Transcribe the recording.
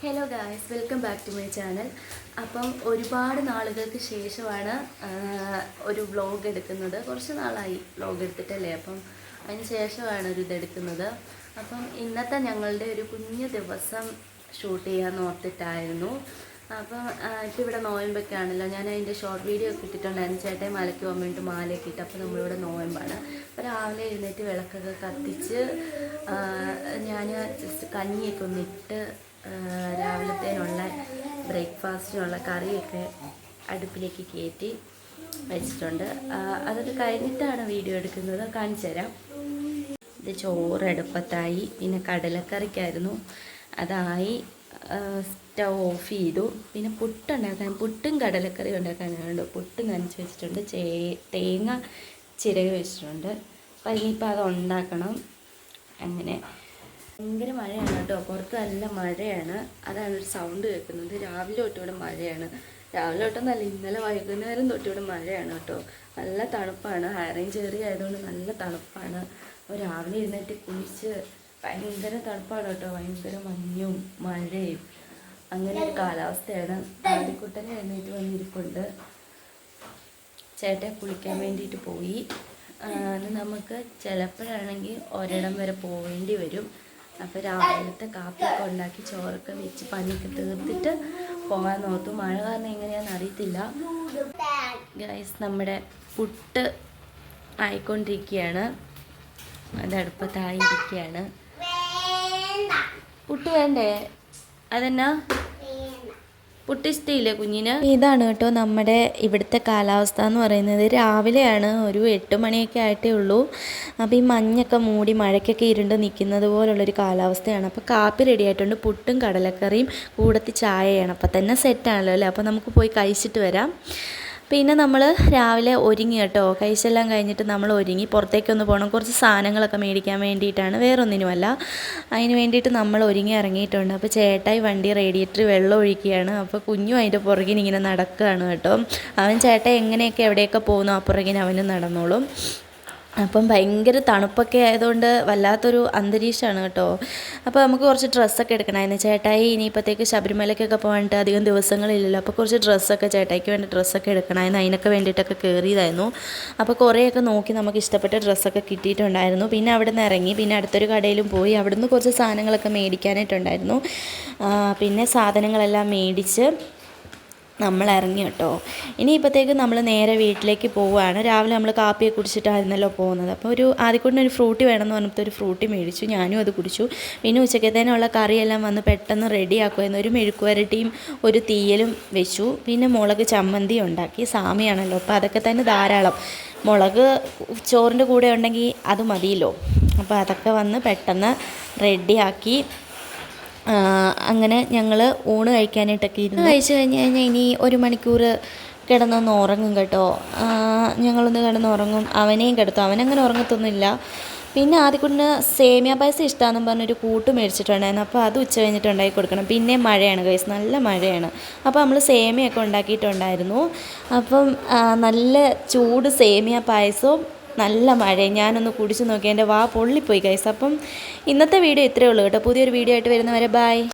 Hello guys welcome back to my channel അപ്പം ഒരുപാട് നാളുകൾക്ക് ശേഷമാണ് ഒരു വ്ലോഗ് എടുക്കുന്നത്. കുറച്ച് നാളായി വ്ലോഗ് എടുത്തിട്ടല്ലേ? അപ്പം അതിന് ശേഷമാണ് ഒരു ഇതെടുക്കുന്നത് അപ്പം ഇന്നത്തെ ഞങ്ങളുടെ ഒരു കുഞ്ഞു ദിവസം ഷൂട്ട് ചെയ്യാൻ ഓർത്തിട്ടായിരുന്നു. അപ്പം ഇപ്പം ഇവിടെ നോയമ്പൊക്കെ ആണല്ലോ ഞാൻ അതിന്റെ ഷോർട്ട് വീഡിയോ ഒക്കെ ഇട്ടിട്ടുണ്ടായിരുന്നു. ചേട്ടൻ മലയ്ക്ക് പോകാൻ വേണ്ടി മാലയൊക്കെ ഇട്ട്. അപ്പോൾ നമ്മളിവിടെ നോയമ്പാണ്. അപ്പോൾ രാവിലെ എഴുന്നേറ്റ് വിളക്കൊക്കെ കത്തിച്ച് ഞാൻ ജസ്റ്റ് കഞ്ഞിയൊക്കെ ഒന്ന് ഇട്ട് ആ, രാവിലത്തേനുള്ള ബ്രേക്ക്ഫാസ്റ്റിനുള്ള കറിയൊക്കെ അടുപ്പിലേക്ക് കയറ്റി വെച്ചിട്ടുണ്ട്. അതൊക്കെ കഴിഞ്ഞിട്ടാണ് വീഡിയോ എടുക്കുന്നത്. കാണിച്ചു തരാം. ഇത് ചോറ് അടുപ്പത്തായി പിന്നെ കടലക്കറിക്കായിരുന്നു. അതായി സ്റ്റൗ ഓഫ് ചെയ്തു. പിന്നെ പുട്ടുണ്ടാക്കാൻ പുട്ടും കടലക്കറി ഉണ്ടാക്കാനുണ്ട് പുട്ട് നനച്ച് വെച്ചിട്ടുണ്ട്. ചേ തേങ്ങ ചിരകി വെച്ചിട്ടുണ്ട്. അപ്പം ഇനിയിപ്പോൾ അത് ഉണ്ടാക്കണം. അങ്ങനെ ഭയങ്കര മഴയാണ് കേട്ടോ. പുറത്ത് നല്ല മഴയാണ്. അതാണ് ഒരു സൗണ്ട് കേൾക്കുന്നത്. രാവിലെ തൊട്ട് ഇവിടെ മഴയാണ്. രാവിലെ തൊട്ടൊന്നല്ല ഇന്നലെ വൈകുന്നേരം തൊട്ട് ഇവിടെ മഴയാണ് കേട്ടോ. നല്ല തണുപ്പാണ്. ഹൈറേഞ്ച് ഏറിയ ആയതുകൊണ്ട് നല്ല തണുപ്പാണ്. അപ്പോൾ രാവിലെ ഇരുന്നിട്ട് കുളിച്ച് ഭയങ്കര തണുപ്പാണ് കേട്ടോ. ഭയങ്കര മഞ്ഞും മഴയും. അങ്ങനെ ഒരു കാലാവസ്ഥയാണ്. ആദ്യക്കുട്ടനെ എഴുന്നേറ്റ് വന്നിരിപ്പുണ്ട്. ചേട്ടൻ കുളിക്കാൻ വേണ്ടിയിട്ട് പോയി. നമുക്ക് ചിലപ്പോഴാണെങ്കിൽ ഒരിടം വരെ പോവേണ്ടി വരും. അപ്പോൾ രാവിലത്തെ കാപ്പിയൊക്കെ ഉണ്ടാക്കി ചോറൊക്കെ വെച്ച് പനിയൊക്കെ തീർത്തിട്ട് പോകാൻ നോക്കും മഴ കാരണം എങ്ങനെയാണെന്ന് അറിയത്തില്ല. ഗൈസ് നമ്മുടെ പുട്ട് ആയിക്കൊണ്ടിരിക്കുകയാണ്. അത് അടുപ്പത്തായിരിക്കുകയാണ് പുട്ട് വേണ്ടേ? അതെന്നാ? പുട്ട് ഇഷ്ടമില്ലേ കുഞ്ഞിന്? ഇതാണ് കേട്ടോ നമ്മുടെ ഇവിടുത്തെ കാലാവസ്ഥ എന്ന് പറയുന്നത്. രാവിലെയാണ് ഒരു എട്ട് മണിയൊക്കെ ആയിട്ടേ ഉള്ളൂ. അപ്പോൾ ഈ മഞ്ഞൊക്കെ മൂടി മഴയ്ക്കൊക്കെ ഇരുണ്ട് നിൽക്കുന്നത് പോലുള്ളൊരു കാലാവസ്ഥയാണ്. അപ്പോൾ കാപ്പി റെഡി ആയിട്ടുണ്ട്. പുട്ടും കടലക്കറിയും കൂടത്തി ചായയാണ്. അപ്പോൾ തന്നെ സെറ്റാണല്ലോ അല്ലേ? അപ്പോൾ നമുക്ക് പോയി കഴിച്ചിട്ട് വരാം. പിന്നെ നമ്മൾ രാവിലെ ഒരുങ്ങി കേട്ടോ. കഴിച്ചെല്ലാം കഴിഞ്ഞിട്ട് നമ്മൾ ഒരുങ്ങി പുറത്തേക്കൊന്ന് പോകണം കുറച്ച് സാധനങ്ങളൊക്കെ മേടിക്കാൻ വേണ്ടിയിട്ടാണ്. വേറൊന്നിനുമല്ല. അതിന് വേണ്ടിയിട്ട് നമ്മൾ ഒരുങ്ങി ഇറങ്ങിയിട്ടുണ്ട്. അപ്പോൾ ചേട്ടായി വണ്ടി റേഡിയേറ്റർ വെള്ളം ഒഴിക്കുകയാണ്. അപ്പോൾ കുഞ്ഞും അതിന്റെ പുറകിനിങ്ങനെ നടക്കുകയാണ് കേട്ടോ. അവൻ ചേട്ടൻ എങ്ങനെയൊക്കെ എവിടെയൊക്കെ പോകുന്നു? ആ പുറകിന് അവനും നടന്നോളും. അപ്പം ഭയങ്കര തണുപ്പൊക്കെ ആയതുകൊണ്ട് വല്ലാത്തൊരു അന്തരീക്ഷമാണ് കേട്ടോ. അപ്പോൾ നമുക്ക് കുറച്ച് ഡ്രസ്സൊക്കെ എടുക്കണമായിരുന്നു ചേട്ടായി ഇനിയിപ്പോഴത്തേക്ക് ശബരിമലയ്ക്കൊക്കെ പോകാനായിട്ട് അധികം ദിവസങ്ങളില്ലല്ലോ. അപ്പോൾ കുറച്ച് ഡ്രസ്സൊക്കെ ചേട്ടായിക്ക് വേണ്ടി ഡ്രസ്സൊക്കെ എടുക്കണമായിരുന്നു അതിനൊക്കെ വേണ്ടിയിട്ടൊക്കെ കയറിയതായിരുന്നു. അപ്പോൾ കുറേയൊക്കെ നോക്കി നമുക്ക് ഇഷ്ടപ്പെട്ട ഡ്രസ്സൊക്കെ കിട്ടിയിട്ടുണ്ടായിരുന്നു. പിന്നെ അവിടെ നിന്ന് ഇറങ്ങി. പിന്നെ അടുത്തൊരു കടയിലും പോയി. അവിടുന്ന് കുറച്ച് സാധനങ്ങളൊക്കെ മേടിക്കാനായിട്ടുണ്ടായിരുന്നു. പിന്നെ സാധനങ്ങളെല്ലാം മേടിച്ച് നമ്മൾ ഇറങ്ങി കേട്ടോ. ഇനിയിപ്പോഴത്തേക്ക് നമ്മൾ നേരെ വീട്ടിലേക്ക് പോവുകയാണ്. രാവിലെ നമ്മൾ കാപ്പിയെ കുടിച്ചിട്ടായിരുന്നല്ലോ പോകുന്നത്. അപ്പോൾ ഒരു ആദ്യക്കൂടിന് ഒരു ഫ്രൂട്ടി വേണമെന്ന് പറഞ്ഞപ്പോൾ ഒരു ഫ്രൂട്ടി മേടിച്ചു. ഞാനും അത് കുടിച്ചു. പിന്നെ ഉച്ചക്കത്തേനുള്ള കറിയെല്ലാം വന്ന് പെട്ടെന്ന് റെഡിയാക്കുമായിരുന്നു ഒരു മെഴുക്കുവരട്ടിയും ഒരു തീയലും വെച്ചു. പിന്നെ മുളക് ചമ്മന്തി ഉണ്ടാക്കി. സാമിയാണല്ലോ. അപ്പോൾ അതൊക്കെ തന്നെ ധാരാളം. മുളക് ചോറിന്റെ കൂടെ ഉണ്ടെങ്കിൽ അത് മതിയല്ലോ. അപ്പോൾ അതൊക്കെ വന്ന് പെട്ടെന്ന് റെഡിയാക്കി അങ്ങനെ ഞങ്ങൾ ഊണ് കഴിക്കാനായിട്ടൊക്കെ ഇരുന്ന്. കഴിച്ച് കഴിഞ്ഞ് കഴിഞ്ഞാൽ ഇനി ഒരു മണിക്കൂർ കിടന്നൊന്ന് ഉറങ്ങും കേട്ടോ. ഞങ്ങളൊന്ന് കിടന്ന് ഉറങ്ങും. അവനെയും കിടത്തും. അവനങ്ങനെ ഉറങ്ങത്തൊന്നുമില്ല. പിന്നെ ആദ്യക്കുട്ടിന് സേമിയ പായസം ഇഷ്ടമാണെന്ന് പറഞ്ഞൊരു കൂട്ട് മേടിച്ചിട്ടുണ്ടായിരുന്നു. അപ്പോൾ അത് ഉച്ച കഴിഞ്ഞിട്ട് ഉണ്ടാക്കി കൊടുക്കണം. പിന്നെ മഴയാണ് കൈസ് നല്ല മഴയാണ്. അപ്പോൾ നമ്മൾ സേമിയൊക്കെ ഉണ്ടാക്കിയിട്ടുണ്ടായിരുന്നു. അപ്പം നല്ല ചൂട് സേമിയ പായസവും നല്ല മഴ ഞാനൊന്ന് കുടിച്ച് നോക്കി. എന്റെ വാ പൊള്ളിപ്പോയി കൈസ് അപ്പം ഇന്നത്തെ വീഡിയോ ഇത്രയേ ഉള്ളൂ കേട്ടോ. പുതിയൊരു വീഡിയോ ആയിട്ട് വരുന്നവരെ ബൈ